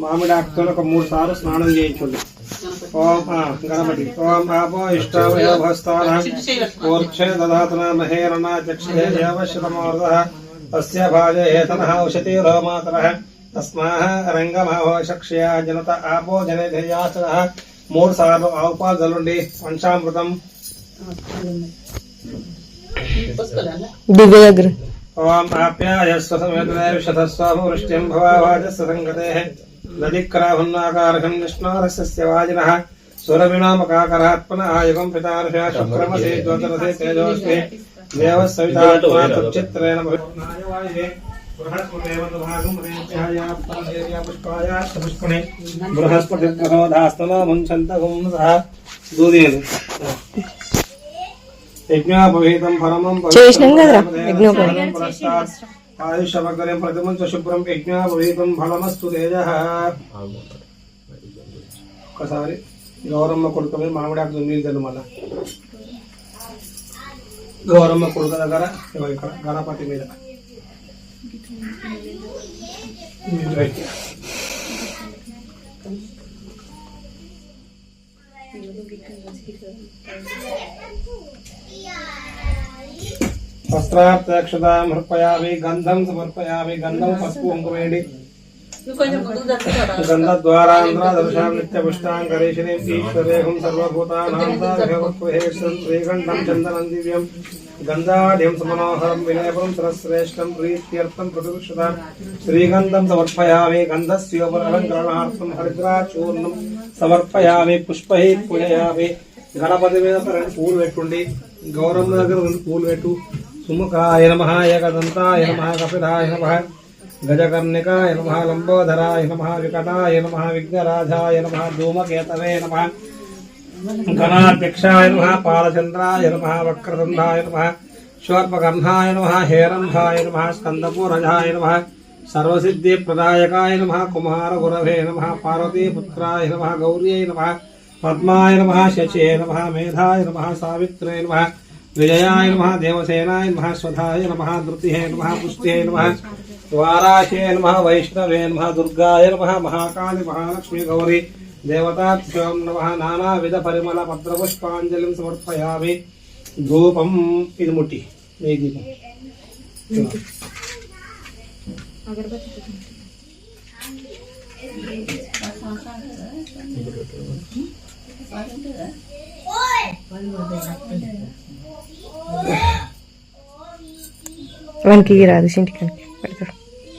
మామిడి ఆకుతో ఒక మూడు సార్లు స్నానం చేయించండి ఓం ఆ, గణపతి ఓం ఆపో ఇష్టావయోభస్తాన ఊర్ధ్వే దదాతన మహేరణ చక్షే దేవశ్రమోర్ధ తస్య భాజే ఏతనః ఉషతిరో మాతరః తస్మాహ రంగమహో చక్షయ జనత ఆపో జనేధయాచనః మూడు సార్లు ఆవు పాలు చల్లండి పంచామృతం దివ్య దగ్గర ఓం ఆప్యాయస్వ సమేతదేవిషధస్వామవృష్ట్యం భవావాజస్వ సంగతేః నదిక్రాభన్నాకారకం నిష్ణారస్య వాజినः సురవిణామకాకరాత్మన ఆయుగం పితార్షా శుక్రమసే జ్యోతిరసే తేజోస్మి దేవः సవితాత్మా తచ్చిత్రేణ భవిష్యవాయువే యజ్ఞోపవీతం పరమం చేసినాం కదరా, యజ్ఞోపవీతం. ఆయుషమగ్రం ప్రతిమంచ శుభ్రం యజ్ఞోపవీతం ఫలమస్తు తేజ. ఒకసారి గౌరమ్మ కొడుకు మీద మామిడాకు నీళ్ళు మళ్ళా. గౌరమ్మ కొడుకు దగ్గర ఇక్కడ గణపతి మీద. నీళ్ళు పెట్టి. సమర్పయామి గంధం సమర్పయామి గంధం పసుపు కుంకుమేడి గంధద్వారాంధ్రదర్శాం నిత్యపుష్టాంకరేషిణీం ఈశ్వరేహం సర్వభూతానాం తాదేవత్వహేశ్వరం శ్రీకంఠం చందనం దివ్యం గంధాఢ్యం సమనోహరం వినయపురం సరశ్రేష్టం ప్రీత్యర్థం ప్రతిక్షతాం శ్రీగంధం సమర్పయామి గంధస్యోపలంకరణార్థం హరిద్రాచూర్ణం సమర్పయామి పుష్పై పూజయామి. గణపతి మీద ఒక రెండు పూలు పెట్టుండి గౌరమ్మ దగ్గర రెండు పూలు పెట్టు. సుముఖాయ నమ ఏకదంతాయ నమ కపిలాయ నమ. గజకర్ణికాయ నమ లంబోదరాయ నమ వికటాయ నమ విఘ్నరాజాయ నమ ధూమకేతవే నమ గణాధ్యక్షాయ నమ పాలచంద్రాయ నమ వక్రతుండాయ నమ శోర్పకర్ణాయ నమ హేరంభాయ నమ స్కందపూరజాయ నమ సర్వసిద్ధిప్రదాయకాయ నమ కుమార గురవే నమ పార్వతీపుత్రాయ నమ గౌర్యై నమ పద్మాయ నమ శచే నమ మేధాయ నమ సావిత్రే विजयाय नमः देवसेनाय नमः स्वधाय नमः धृतिहे नमः पुष्टिहे नमः द्वाराशे नमः वैष्णवे नमः दुर्गाय नमः महाकाली महालक्ष्मी गौरी देवताभ्यां नमः नानाविधपरिमलपत्रपुष्पाञ्जलिं समर्पयामि धूपम् इति मुट्टि। नेयि दीपम् अगरबत्ती వానికి రాదు ఇంటికి పెడతాడు